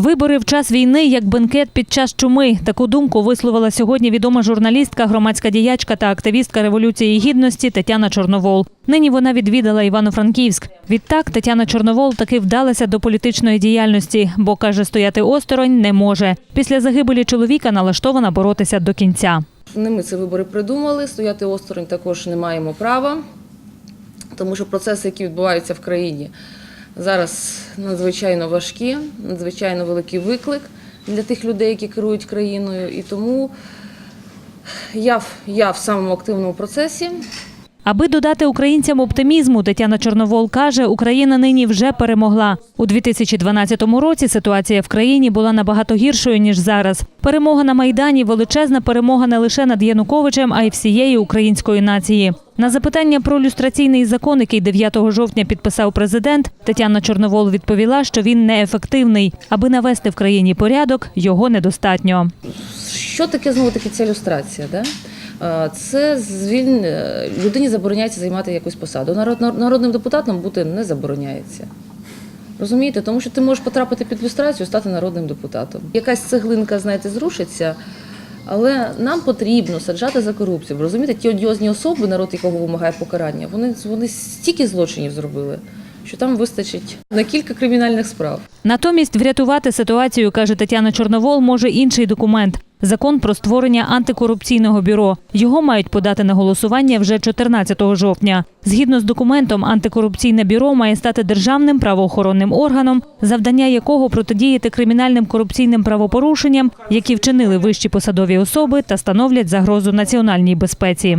Вибори в час війни як бенкет під час чуми. Таку думку висловила сьогодні відома журналістка, громадська діячка та активістка революції гідності Тетяна Чорновол. Нині вона відвідала Івано-Франківськ. Відтак Тетяна Чорновол таки вдалася до політичної діяльності, бо каже, стояти осторонь не може. Після загибелі чоловіка налаштована боротися до кінця. Не ми ці вибори придумали, стояти осторонь також не маємо права, тому що процеси, які відбуваються в країні, зараз надзвичайно важкі, надзвичайно великий виклик для тих людей, які керують країною. І тому я, я в самому активному процесі. Аби додати українцям оптимізму, Тетяна Чорновол каже, Україна нині вже перемогла. У 2012 році ситуація в країні була набагато гіршою ніж зараз. Перемога на майдані величезна перемога не лише над Януковичем, а й всієї української нації. На запитання про люстраційний закон, який 9 жовтня підписав президент, Тетяна Чорновол відповіла, що він неефективний. Аби навести в країні порядок, його недостатньо. Що таке знову таки ця люстрація? Да? Е, Це звіль... е, людині забороняється займати якусь посаду. Народ... Народним депутатом бути не забороняється. Розумієте? Тому що ти можеш потрапити під люстрацію, стати народним депутатом. Якась цеглинка, знаєте, зрушиться, але нам потрібно саджати за корупцію. Розумієте, ті одіозні особи, народ якого вимагає покарання, вони, вони стільки злочинів зробили, що там вистачить на кілька кримінальних справ. Натомість врятувати ситуацію, каже Тетяна Чорновол, може інший документ закон про створення антикорупційного бюро. Його мають подати на голосування вже 14 жовтня. Згідно з документом, антикорупційне бюро має стати державним правоохоронним органом, завдання якого протидіяти кримінальним корупційним правопорушенням, які вчинили вищі посадові особи та становлять загрозу національній безпеці.